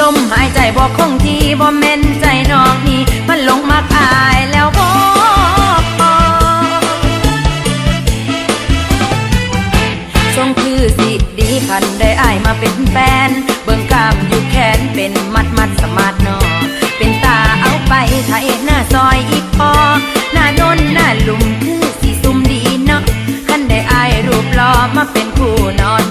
ลมหายใจบอกคงที่บ่แม่นใจนอกนี่มันหลงมากอายแล้วบ่ทรงคือสิดีคันได้อายมาเป็นแฟนเบิ่งกามอยู่แขนเป็นมัดมัดสมาร์ทนอเป็นตาเอาไปไทยหน้าซอยอีกพอหน้านนหน้าลุมคือสีซุ่มดีเนาะขันได้อายรูปรอมาเป็นคู่นอน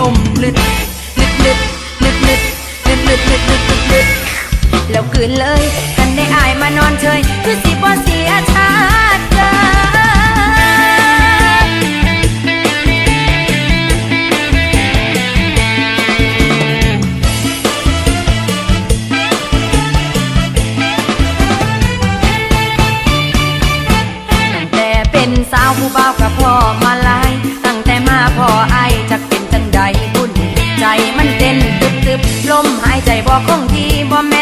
อมเล็ด บ่คงดีบอแม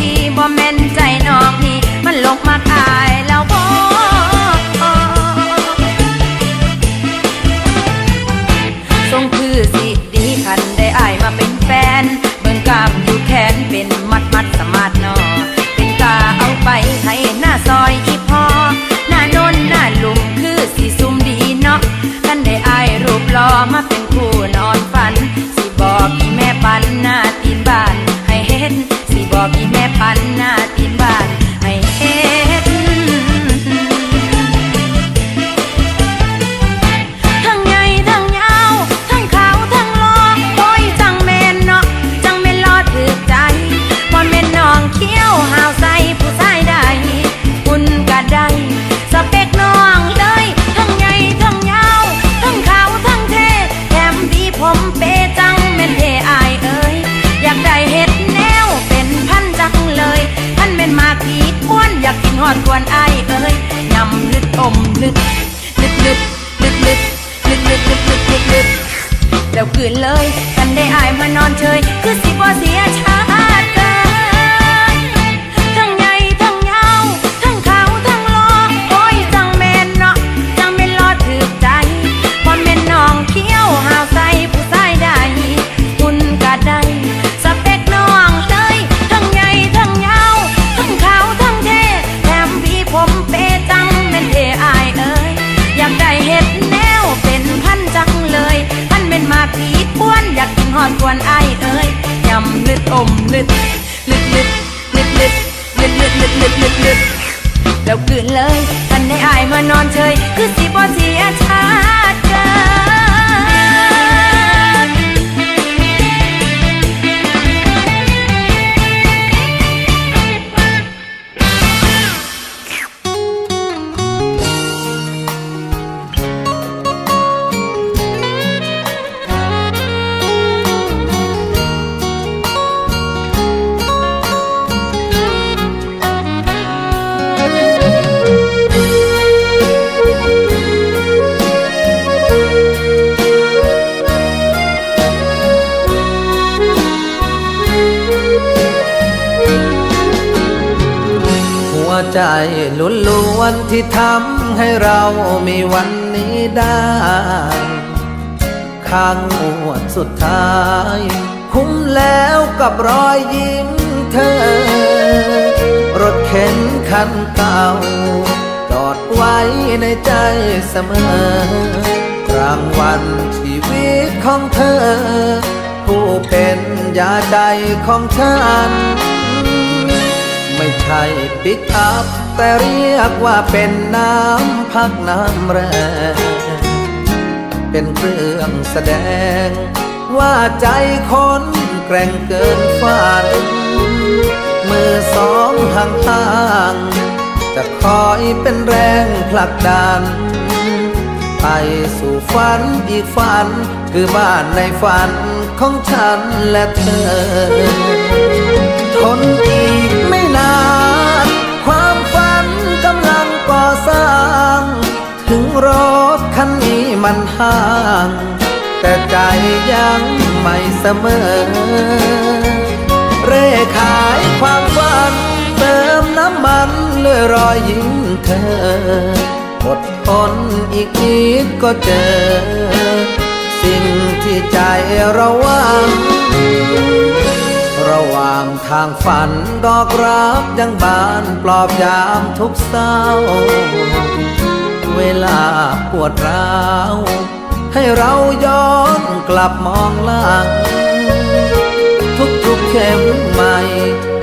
พี่บ่แม่นใจน้องนี่มันลงมาขาย แล้วคืนเลย กันได้อายมานอนเฉย คือสิบ่เสียช้า ลึดอมลึดลึดลึดลึดลึดลึดลึดลึดลิดลิดลิดแล้วกืนเลยทันได้อายมานอนเฉยคือสิบ่เสียชาติเกิน ใจล้นล้วนที่ทำให้เรามีวันนี้ได้ข้างงวดสุดท้าย คุ้มแล้วกับรอยยิ้มเธอ รถเข็นคันเก่า จอดไว้ในใจเสมอกลางวันชีวิตของเธอ ผู้เป็นยาใจของฉัน ใช่ปิกอัพแต่เรียกว่าเป็นน้ำพักน้ำแรงเป็นเครื่องแสดง ว่าใจคนแกร่งเกินฝัน มือสองห่างห่างๆจะคอยเป็นแรงผลักดัน ไปสู่ฝันอีกฝัน คือบ้านในฝันของฉันและเธอ ทนอีก สร้าง ถึงรถคันนี้มันห่าง แต่ใจยังไม่เสมอ เร่ขายความฝัน เติมน้ำมันเลยรอยยิ้มเธออดทนอีกนิดก็เจอ สิ่งที่ใจเราหวัง ระหว่างทางฝันดอกรักยังบานปลอบยามทุกเศร้า เวลาปวดร้าว ให้เราย้อนกลับมองหลัง ทุกๆเข็มใหม่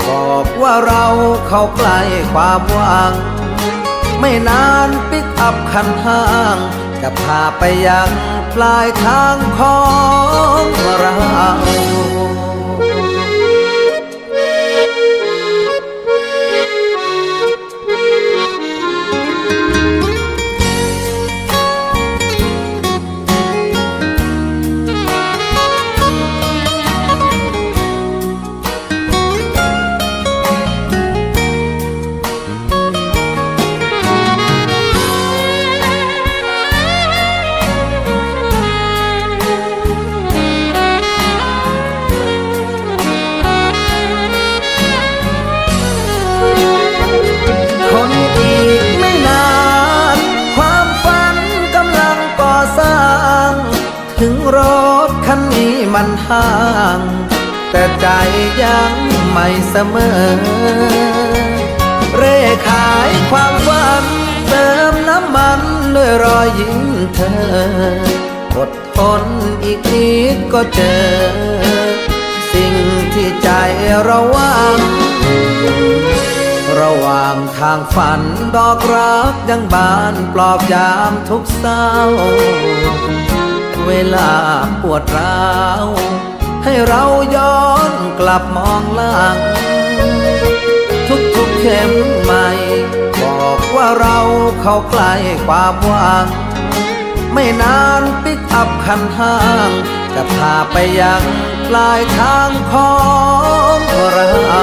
บอกว่าเราเข้าใกล้ความหวัง ไม่นานปิกอัพคันห้าง จะพาไปยังปลายทางของ ถึงรถคันนี้มันห่าง แต่ใจยังไม่เสมอ เร่ขายความฝัน เติมน้ำมันด้วยรอยยิ้มเธออดทนอีกนิดก็เจอ สิ่งที่ใจเราวังระหว่างทางฝันดอกรักยังบานปลอบยามทุกเศร้า เวลาปวดร้าว ให้เราย้อนกลับมองหลัง ทุกๆเข็มใหม่ บอกว่าเราเข้าใกล้ความหวัง ไม่นานปิกอัพคันห้าง จะพาไปยังปลายทางของเรา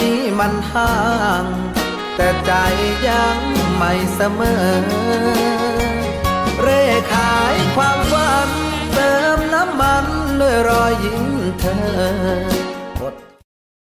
นี้มันห่าง แต่ใจยังไม่เสมอเร่ร่ขายความฝัน เติมน้ำมันด้วยรอยยิ้มเธอ